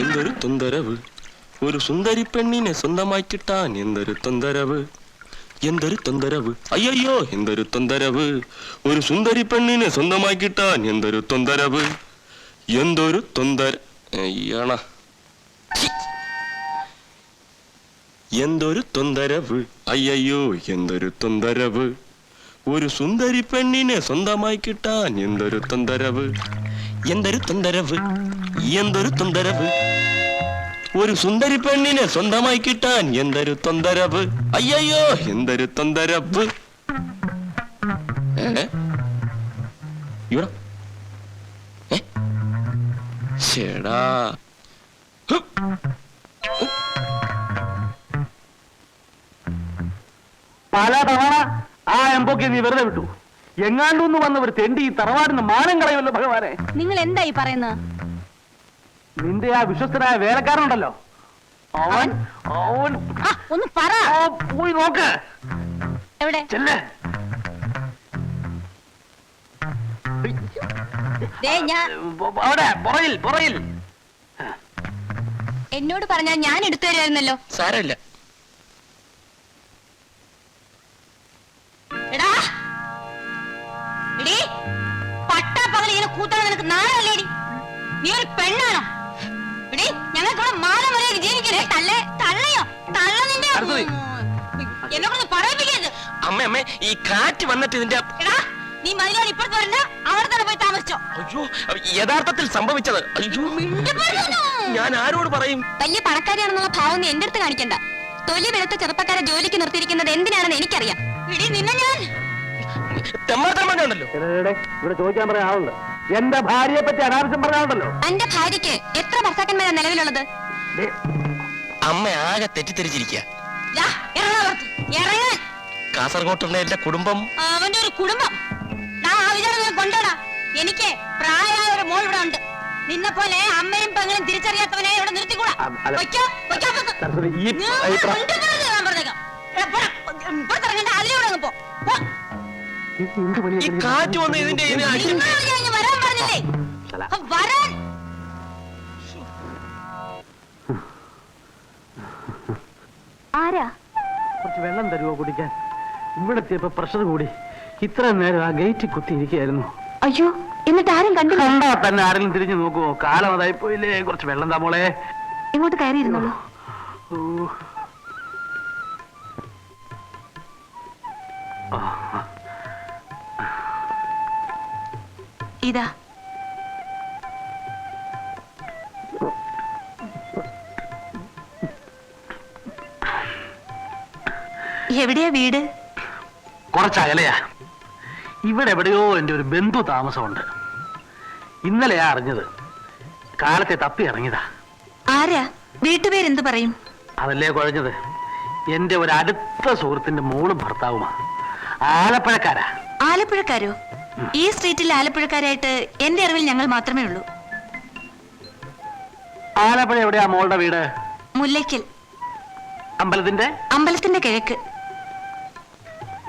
എന്തൊരു തൊന്തരവ് ഒരു സുന്ദരി പെണ്ണിനെ സ്വന്തമായി കിട്ടാൻ എന്തൊരു തൊന്തരവ് എന്തൊരു തൊന്തരവ് അയ്യോ എന്തൊരു തൊന്തരവ് ഒരു സുന്ദരി പെണ്ണിനെ സ്വന്തമായി കിട്ടാൻ എന്തൊരു തൊന്തരവ് എന്തൊരു തൊന്തര അയ്യണ എന്തൊരു തൊന്തരവ് അയ്യോ എന്തൊരു തൊന്തരവ് ഒരു സുന്ദരി പെണ്ണിനെ സ്വന്തമായി കിട്ടാൻ എന്തൊരു തൊന്തരവ് എന്തൊരു തൊന്തരവ് എന്തൊരു തൊന്തരവ് ഒരു സുന്ദരി പെണ്ണിനെ സ്വന്തമായി കിട്ടാൻ എന്തൊരു തൊന്തരവ്? അയ്യോ എന്തൊരു തൊന്തരവ്? പല തവണ ആ എംബോക്കെ നീ വെറുതെ വിട്ടു. എങ്ങാണ്ടൊന്നു വന്നവർ തെണ്ടി ഈ തറവാടിന് മാനം കളയുമല്ലോ ഭഗവാനെ. നിങ്ങൾ എന്തായി പറയുന്നത്? നിന്റെ ആ വിശ്വസ്തനായ വേലക്കാരനുണ്ടല്ലോ. അവൻ അവൻ ഒന്ന് പറ. ആ, പോയി നോക്ക്. എവിടെ? ചെല്ലേ. ദേ ഞാൻ അവിടെ പുറയിൽ പുറയിൽ എന്നോട് പറഞ്ഞാൽ ഞാൻ എടുത്തു തരുമായിരുന്നല്ലോ സാരമില്ല. എടാ. എടീ പട്ടാ പകൽ ഇങ്ങനെ കൂത്തണം നിനക്ക് നാളെ നീ ഒരു പെണ്ണാണോ? എടീ ഞങ്ങൾക്ക് ഇവിടെ മാനം വരെ ജീവിക്കണേ തള്ളേ തള്ളയോ? തള്ള നിന്റെ അടുത്തത്. എന്നെ കൊണ്ട് പറയിപ്പിക്കരുത്. അമ്മ അമ്മേ ഈ കാറ്റ് വന്നിട്ട് ഇതിന്റെ എടാ നീ മതിലോട് ഇപ്പുറത്ത് വരണ്ട. അവിടെ തന്നെ പോയി താമസിച്ചോ. അയ്യോ യഥാർത്ഥത്തിൽ സംഭവിച്ചത്. അയ്യോ മിണ്ടിപ്പോഴുന്നു. ഞാൻ ആരോട് പറയും? വലിയ പണക്കാരിയാണെന്നുള്ള ഭാവം നീ എന്റെ അടുത്ത് കാണിക്കണ്ട. തൊലി വെളുത്ത ചെറുപ്പക്കാരെ ജോലിക്ക് നിർത്തിയിരിക്കുന്നത് എന്തിനാണെന്ന് എനിക്കറിയാം. ഇടി നിന്നെ ഞാൻ തെമ്മാത്തമ്മണ്ടല്ലോ ഇവിടെ ചോദിക്കാൻ പറയാൻ ആളുണ്ട്. എന്റെ ഭാര്യയെ പറ്റി അനാവശ്യം പറയാണ്ടല്ലോ എന്റെ ഭാര്യയ്ക്ക് എത്ര ഭർത്താക്കന്മാരാണ് നിലവിലുള്ളത്? അമ്മ ആകെ തെറ്റിദ്ധരിച്ചിരിക്കുക കാസർഗോട്ടുള്ള എന്റെ കുടുംബം. അവന്റെ ഒരു കുടുംബം കൊണ്ടോടാ എനിക്ക് പ്രായമായ ഒരു മോൾ ഇവിടെ ഉണ്ട്. നിന്നെ പോലെ അമ്മയും പെങ്ങളും തിരിച്ചറിയാത്തവനെ ഇവിടെ നിർത്തിക്കൂടാ. അതിലൂടെ. ഈ? കാറ്റ് വന്ന് ഇതിന്റെ ഇതിന് വരാൻ പറഞ്ഞില്ലേ. വരാൻ. ആരാ? കുറച്ച് വെള്ളം തരുമോ കുടിക്കാൻ? ഇവിടെ എത്തിയപ്പോ പ്രഷർ കൂടി. ഇത്ര നേരം ആ ഗേറ്റ് കുത്തി ഇരിക്കുകയായിരുന്നു അയ്യോ എന്നിട്ട് ആരും കണ്ടില്ല? കണ്ടാ തന്നെ ആരെങ്കിലും തിരിഞ്ഞു നോക്കുവോ? കാലം അതായി പോയില്ലേ കുറച്ച് വെള്ളം താ മോളെ. ഇങ്ങോട്ട് കയറിയിരുന്നുള്ളൂ ഊ. ഇതാ എവിടെയാ വീട്? കുറച്ച് അകലെയാ ഇവിടെ എവിടെയോ എന്റെ ഒരു ബന്ധു താമസമുണ്ട്. ഇന്നലെയാ അറിഞ്ഞത്. കാലത്തെ തപ്പി ഇറങ്ങിയതാ. ആരാ? വീട്ടുപേരെന്ത് പറയും? അതല്ലേ കുഴഞ്ഞത്? എന്റെ ഒരു അടുത്ത സുഹൃത്തിന്റെ മോളും ഭർത്താവുമാ. ആലപ്പുഴക്കാരാ. ആലപ്പുഴക്കാരോ? ഈ സ്ട്രീറ്റിൽ ആലപ്പുഴക്കാരായിട്ട് എന്റെ അറിവിൽ ഞങ്ങൾ മാത്രമേ ഉള്ളൂ. ആലപ്പുഴ എവിടെയാ മോളുടെ വീട്? മുല്ലയ്ക്കൽ. അമ്പലത്തിന്റെ? അമ്പലത്തിന്റെ കിഴക്ക്.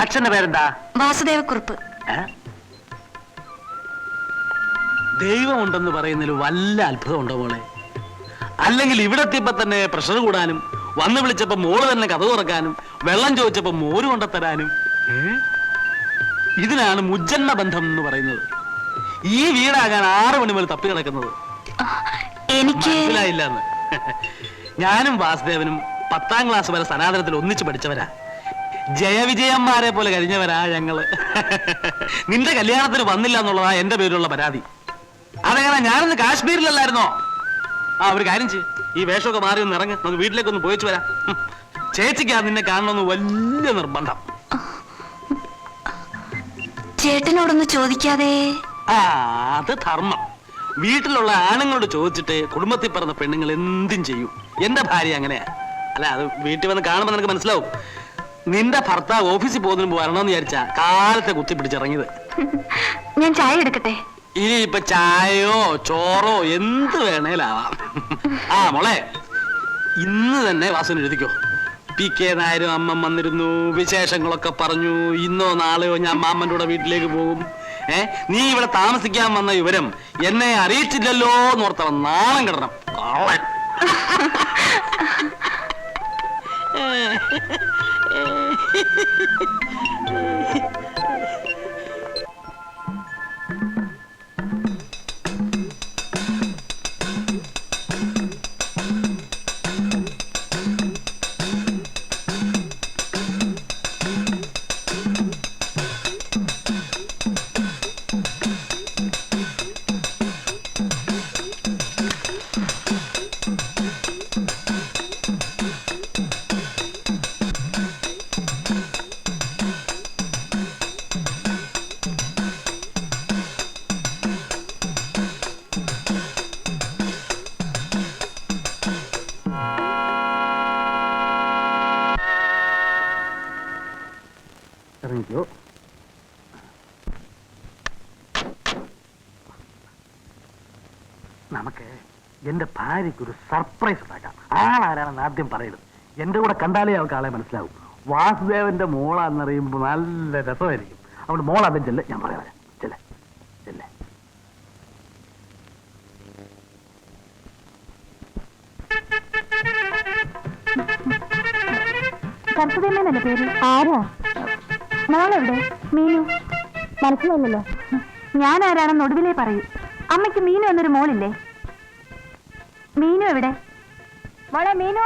അച്ഛന്റെ പേരെന്താ? വാസുദേവക്കുറുപ്പ്? ദൈവമുണ്ടെന്ന് പറയുന്നതിൽ വല്ല അത്ഭുതമുണ്ടോ മോളെ? അല്ലെങ്കിൽ ഇവിടെ എത്തിയപ്പോ തന്നെ പ്രഷർ കൂടാനും വന്ന് വിളിച്ചപ്പോ മോൾ തന്നെ കഥ തുറക്കാനും വെള്ളം ചോദിച്ചപ്പോ മോര് കൊണ്ടത്തരാനും ഏ? ഇതിനാണ് മുജ്ജന്മ ബന്ധം എന്ന് പറയുന്നത്. ഈ വീടാകാൻ ആറ് മണി മുതൽ തപ്പി കിടക്കുന്നത് എനിക്ക് ഞാനും വാസുദേവനും പത്താം ക്ലാസ് വരെ സനാതനത്തിൽ ഒന്നിച്ച് പഠിച്ചവരാ. ജയവിജയന്മാരെ പോലെ കഴിഞ്ഞവരാ ഞങ്ങൾ. നിന്റെ കല്യാണത്തിന് വന്നില്ല എന്നുള്ളതാ എന്റെ പേരിലുള്ള പരാതി. അതെങ്ങനെ ഞാനൊന്ന് കാശ്മീരിലല്ലായിരുന്നോ? ആ ഒരു കാര്യം ചെയ്യ്. ഈ വേഷമൊക്കെ മാറി ഒന്ന് ഇറങ്ങ്. നമുക്ക് വീട്ടിലേക്ക് ഒന്ന് പോയിച്ചു വരാം. ചേച്ചിക്കാ നിന്നെ കാണണമെന്ന് വലിയ നിർബന്ധം. ചേട്ടനോടൊന്ന് ചോദിക്കാതെ. ആ അത് ധർമ്മം. വീട്ടിലുള്ള ആണുങ്ങളോട് ചോദിച്ചിട്ട് കുടുംബത്തിൽ പറഞ്ഞ പെണ്ണുങ്ങൾ എന്തും ചെയ്യും. എന്റെ ഭാര്യ അങ്ങനെയാ അല്ല അത് വീട്ടിൽ വന്ന് കാണുമ്പോൾ നിനക്ക് മനസ്സിലാവും. നിന്റെ ഭർത്താവ് ഓഫീസിൽ പോകുന്നതിന് വരണമെന്ന് വിചാരിച്ചാ കാലത്തെ കുത്തി പിടിച്ചിറങ്ങിയത് ഞാൻ ചായ എടുക്കട്ടെ? ഇനി ഇപ്പൊ ചായയോ ചോറോ എന്ത് വേണേലാവാം. ആ മോളെ ഇന്ന് തന്നെ വാസന എഴുതിക്കോ. പി കെ നായരും അമ്മ വന്നിരുന്നു. വിശേഷങ്ങളൊക്കെ പറഞ്ഞു. ഇന്നോ നാളെയോ ഞാൻ മാമ്മന്റെ കൂടെ വീട്ടിലേക്ക് പോകും. ഏ നീ ഇവിടെ താമസിക്കാൻ വന്ന വിവരം എന്നെ അറിയിച്ചില്ലല്ലോ എന്ന് ഓർത്തവൻ നാളെ കിടണം നമുക്ക് എന്റെ ഭാര്യയ്ക്ക് ഒരു സർപ്രൈസ് ഉണ്ടാക്കാം. ആളാരാണെന്ന് ആദ്യം പറയരുത് എന്റെ കൂടെ കണ്ടാലേ അവൾക്ക് ആളെ മനസ്സിലാവും. വാസുദേവന്റെ മോളാന്നറിയുമ്പോൾ നല്ല രസമായിരിക്കും. അവളുടെ മോളാദ്യം ചെല്ലേ. ഞാൻ പറയാം ചെല്ലെ. പേര്? ആരാ? മോളെവിടെ? മീനു. മനസ്സിലായില്ലല്ലോ. ഞാൻ ആരാണെന്ന് ഒടുവിലേ പറയൂ. അമ്മയ്ക്ക് മീനു എന്നൊരു മോളില്ലേ? മീനു എവിടെ? മോളെ മീനു.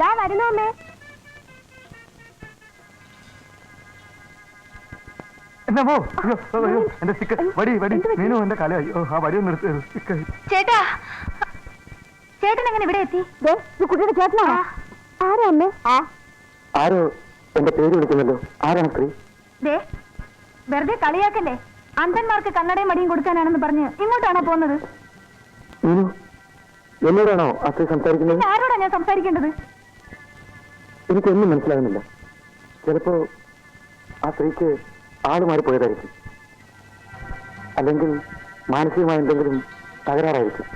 ദാ വരുന്നു അമ്മേ. എന്നാ പോ. എന്റെ വടി വടി. മീനു എന്റെ കല. അയ്യോ ആ വടി ഒന്ന് എടുത്ത് സ്റ്റിക്കർ ചേട്ടാ. ചേട്ടൻ എങ്ങനെ ഇവിടെ എത്തി? കുട്ടിയുടെ ചേട്ടനാ ആരാ അമ്മേ? ആ. ആരോ എന്റെ പേര് വിളിക്കുന്നല്ലോ. ആരാണ് സ്ത്രീ? ദേ വെറുതെ കളിയാക്കല്ലേ? അന്ധന്മാർക്ക് കണ്ണടയും മടിയും കൊടുക്കാനാണെന്ന് പറഞ്ഞ് ഇങ്ങോട്ടാണോ പോകുന്നത്? എന്നോടാണോ അത് സ്ത്രീ സംസാരിക്കുന്നത് ആരോടാ ഞാൻ സംസാരിക്കേണ്ടത്? എനിക്കൊന്നും മനസ്സിലാകുന്നില്ല. ചിലപ്പോ ആ സ്ത്രീക്ക് ആൾ മാറിപ്പോയതായിരിക്കും. അല്ലെങ്കിൽ മാനസികമായ എന്തെങ്കിലും തകരാറായിരിക്കും.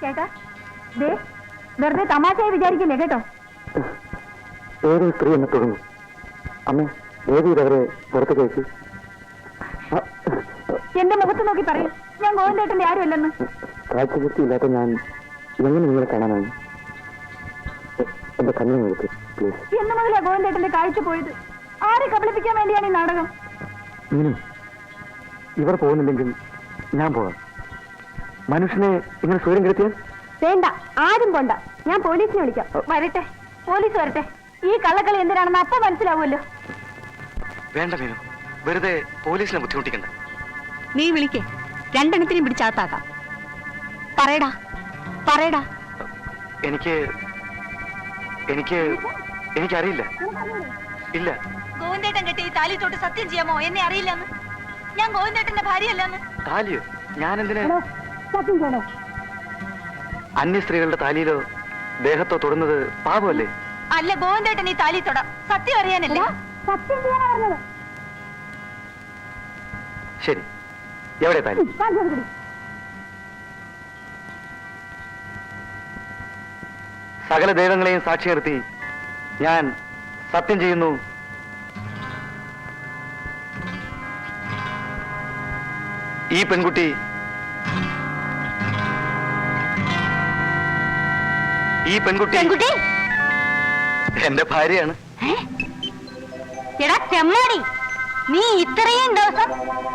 ചേട്ടാ ദേ വെറുതെ തമാശയായി വിചാരിക്കില്ലേ കേട്ടോ? ഏതൊരു സ്ത്രീ എന്നെ തുടങ്ങും അമ്മേ ഏത് ഇതവരെ അയച്ചു എന്റെ മുഖത്ത് നോക്കി പറയൂ. ഞാൻ ഗോവിന്ദേട്ടന്റെ ആരുമല്ലെന്ന്. കാഴ്ചശക്തിയില്ലാത്ത ഞാൻ എങ്ങനെ നിങ്ങളെ കാണാനാണ്. എന്റെ കണ്ണു എടുത്ത് പ്ലീസ് എന്ന് മുതലാ ഗോവിന്ദേട്ടന്റെ കാഴ്ച പോയത്? ആരെ കബളിപ്പിക്കാൻ വേണ്ടിയാണ് ഈ നാടകം? മീനു ഇവർ പോകുന്നില്ലെങ്കിൽ ഞാൻ പോകാം. മനുഷ്യനെ ഇങ്ങനെ സ്വയം കിടത്തിയാൽ വേണ്ട ആരും പോണ്ട. ഞാൻ പോലീസിനെ വിളിക്കാം. വരട്ടെ പോലീസ് വരട്ടെ. ഈ കള്ളക്കളി എന്തിനാണെന്ന് അപ്പൊ മനസ്സിലാവുമല്ലോ. വേണ്ട മീനു. വെറുതെ പോലീസിനെ ബുദ്ധിമുട്ടിക്കണ്ട. നീ വിളിക്കേ. രണ്ടെണ്ണത്തിനും പിടിച്ചകത്താക്കാം പറയടാ. പറയടാ. എനിക്ക് എനിക്ക് എനിക്കറിയില്ല. ഇല്ല. ഗോവിന്ദേട്ടൻ കെട്ടി ഈ താലി തൊട്ട് സത്യം ചെയ്യാമോ? എന്നെ അറിയില്ലെന്ന്. ഞാൻ ഗോവിന്ദേട്ടന്റെ ഭാര്യയല്ലെന്ന്. താലിയോ? ഞാൻ എന്തിനാ സത്യം ചെയ്യണോ? അന്യ സ്ത്രീകളുടെ താലിയിലോ ദേഹത്തോ തൊടുന്നത് പാപമല്ലേ? അല്ല ഗോവിന്ദേട്ടൻ ഈ താലി തൊടാം സത്യം അറിയാനല്ലേ? സത്യം ചെയ്യാനാ പറഞ്ഞത് ശരി. എവിടെ താലി സകല ദൈവങ്ങളെയും സാക്ഷി നിർത്തി ഞാൻ സത്യം ചെയ്യുന്നു. ഈ പെൺകുട്ടി ഈ പെൺകുട്ടി പെൺകുട്ടി? എന്റെ ഭാര്യയാണ്. എടാ ചെമ്മാടി. നീ ഇത്രയും ദിവസം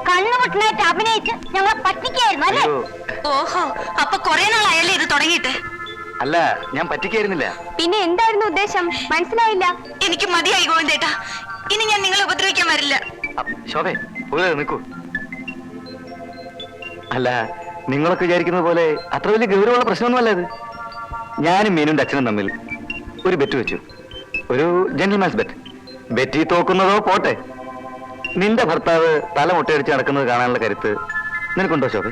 കണ്ണുമുട്ടനായിട്ട് അഭിനയിച്ച് ഞങ്ങളെ പറ്റിക്കായിരുന്നു അല്ലേ? ഓഹോ അപ്പൊ കൊറേ നാളായല്ലേ ഇത് തുടങ്ങിയിട്ട്? അല്ല ഞാൻ പറ്റിക്കായിരുന്നില്ല. പിന്നെ എന്തായിരുന്നു ഉദ്ദേശം? മനസ്സിലായില്ല. എനിക്ക് മതിയായി ഗോവിന്ദേട്ടാ. ഇനി ഞാൻ നിങ്ങളെ ഉപദ്രവിക്കാൻ വരില്ല. ശോഭേ ഒരു നിൽക്കൂ. അല്ല നിങ്ങളൊക്കെ വിചാരിക്കുന്നത് പോലെ അത്ര വലിയ ഗൗരവമുള്ള പ്രശ്നമൊന്നുമല്ല ഇത്. ഞാനും മീനും അച്ഛനും തമ്മിൽ ഒരു ബെറ്റ് വെച്ചു. ഒരു ജെന്റിൽമാൻസ് ബെറ്റ് ബെറ്റി തോക്കുന്നതോ പോട്ടെ. നിന്റെ ഭർത്താവ് തല മുട്ടയടിച്ച് നടക്കുന്നത് കാണാനുള്ള കരുത്ത് നിനക്കുണ്ടോ ശോഭ?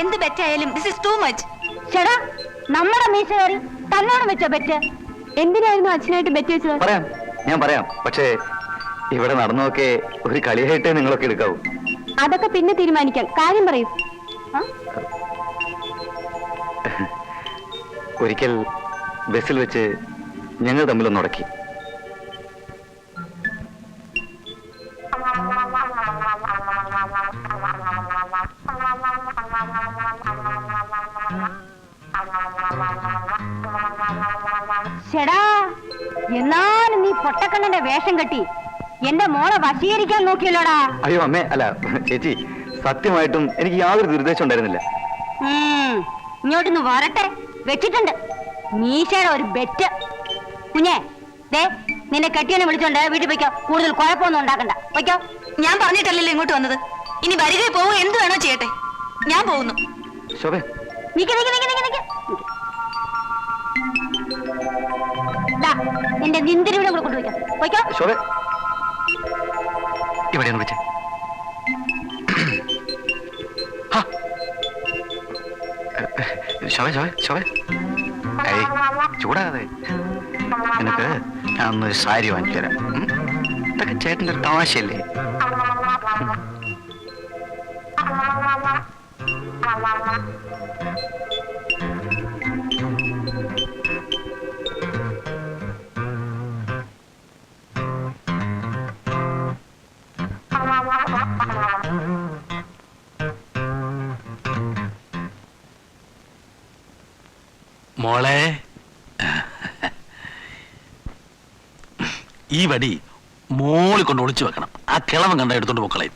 എന്ത് ബെറ്റായാലും ദിസ് ഇസ് ടു മച്ച് ചേടാ നമ്മുടെ തന്നോണം വെച്ചോ ബെറ്റ്. എന്തിനായിരുന്നു അച്ഛനായിട്ട് ബെറ്റ് വെച്ചത്? പറയാം ഞാൻ പറയാം. പക്ഷേ ഇവിടെ നടന്നൊക്കെ ഒരു കളിയായിട്ടേ നിങ്ങളൊക്കെ എടുക്കാവൂ. അതൊക്കെ പിന്നെ തീരുമാനിക്കാം. കാര്യം പറയൂ? ഒരിക്കൽ ബസ്സിൽ വെച്ച് ഞങ്ങൾ തമ്മിലൊന്ന് ഷെടാ എന്നാലും നീ പൊട്ടക്കണ്ണന്റെ വേഷം കെട്ടി. എന്റെ മോളെ വശീകരിക്കാൻ നോക്കിയല്ലോടാ. അയ്യോ അമ്മേ അല്ല ചേച്ചി സത്യമായിട്ടും എനിക്ക് യാതൊരു ദുരുദ്ദേശം ഉണ്ടായിരുന്നില്ല. ഇങ്ങോട്ടൊന്ന് വരട്ടെ. വെച്ചിട്ടുണ്ട്. മീശയുടെ ഒരു ബെറ്റ്. കുഞ്ഞേ ദേ നിന്നെ കെട്ടിയനെ വിളിച്ചോണ്ട് വീട്ടിൽ പോയിക്കോ. കൂടുതൽ കുഴപ്പമൊന്നും ഉണ്ടാക്കണ്ട. പോയിക്കോ. ഞാൻ പറഞ്ഞിട്ടല്ലല്ലോ ഇങ്ങോട്ട് വന്നത്. ഇനി വരികയോ പോവുക എന്ത് വേണോ ചെയ്യട്ടെ. ഞാൻ പോകുന്നു. ശോഭേ. നിക്ക് നിക്ക് നിക്ക് നിക്ക് നിക്ക്. നിന്റെ നിന്തിരിവിടെ കൂടെ കൊണ്ടുപോയിക്കോ പോയിക്കോ. ശോഭേ ഇവിടെ ഒന്ന് വെച്ചേ. ശോഭേ ശോഭേ ശോഭേ ചൂടാതെ നിനക്ക് ഞാൻ ഒന്ന് സാരി വാങ്ങിച്ചു തരാം? ഇതൊക്കെ ചേട്ടന്റെ തമാശയല്ലേ? ഈ വടി മോളി കൊണ്ട് ഒളിച്ചു വെക്കണം. ആ കിളവൻ കണ്ട എടുത്തോണ്ട് പൊക്കളയും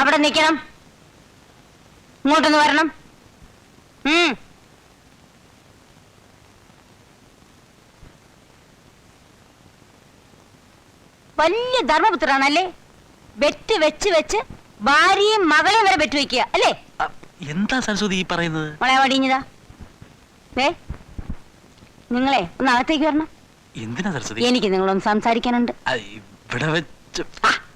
അവിടെ നിൽക്കണം ഇങ്ങോട്ടൊന്ന് വരണം. വലിയ ധർമ്മപുത്രാണല്ലേ വെറ്റ് വെച്ച് വെച്ച് ഭാര്യയും മകളെയും വരെ വെറ്റ് വെക്കുക അല്ലേ? എന്താ സരസ്വതി ഈ പറയുന്നത്? മോളെ വടിഞ്ഞതാ ദേ നിങ്ങളെ ഒന്ന് അകത്തേക്ക് വരണം. എന്തിനാ സരസ്വതി? എനിക്ക് നിങ്ങളൊന്ന് സംസാരിക്കാനുണ്ട്. ഇവിടെ വെച്ച്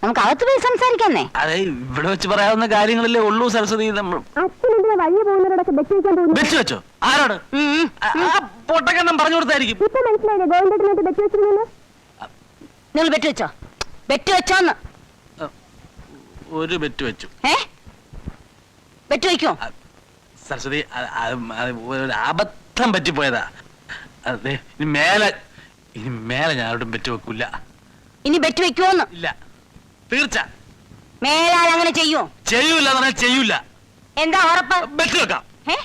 നമുക്ക് അകത്ത് പോയി സംസാരിക്കാന്നേ. അതെ ഇവിടെ വെച്ച് പറയാവുന്ന കാര്യങ്ങളല്ലേ ഉള്ളൂ സരസ്വതി. നമ്മൾ വഴിയെ പോകുന്നവരോടൊക്കെ വെക്കാൻ വെച്ച് വെച്ചോ? ആരോട്? പൊട്ടക്കണ്ണം പറഞ്ഞു കൊടുത്തായിരിക്കും. ഇപ്പൊ മനസ്സിലായില്ലേ ഗോവിന്ദനായിട്ട് ബെറ്റ് വെച്ചിരുന്നു നിങ്ങൾ വെച്ചോ? വെച്ചോന്ന്. ഒരു ബെറ്റ് വെച്ചു. ഏ? ബെറ്റ് വെക്കോ? ആ, സരസ്വതി അബദ്ധം പറ്റിപ്പോയതാ. അതെ ഇനി മേലെ ഇനി മേലെ ഞാൻ ആരോടും ബെറ്റ് വെക്കൂല. ഇനി ബെറ്റ് വെക്കുമോന്ന് ഇല്ല. തീർച്ച. മേലാൽ അങ്ങനെ ചെയ്യോ? ചെയ്യൂല എന്ന് പറഞ്ഞാൽ ചെയ്യൂല. എന്താ ഉറപ്പ്? ബെറ്റ് വെക്കാം. ഏ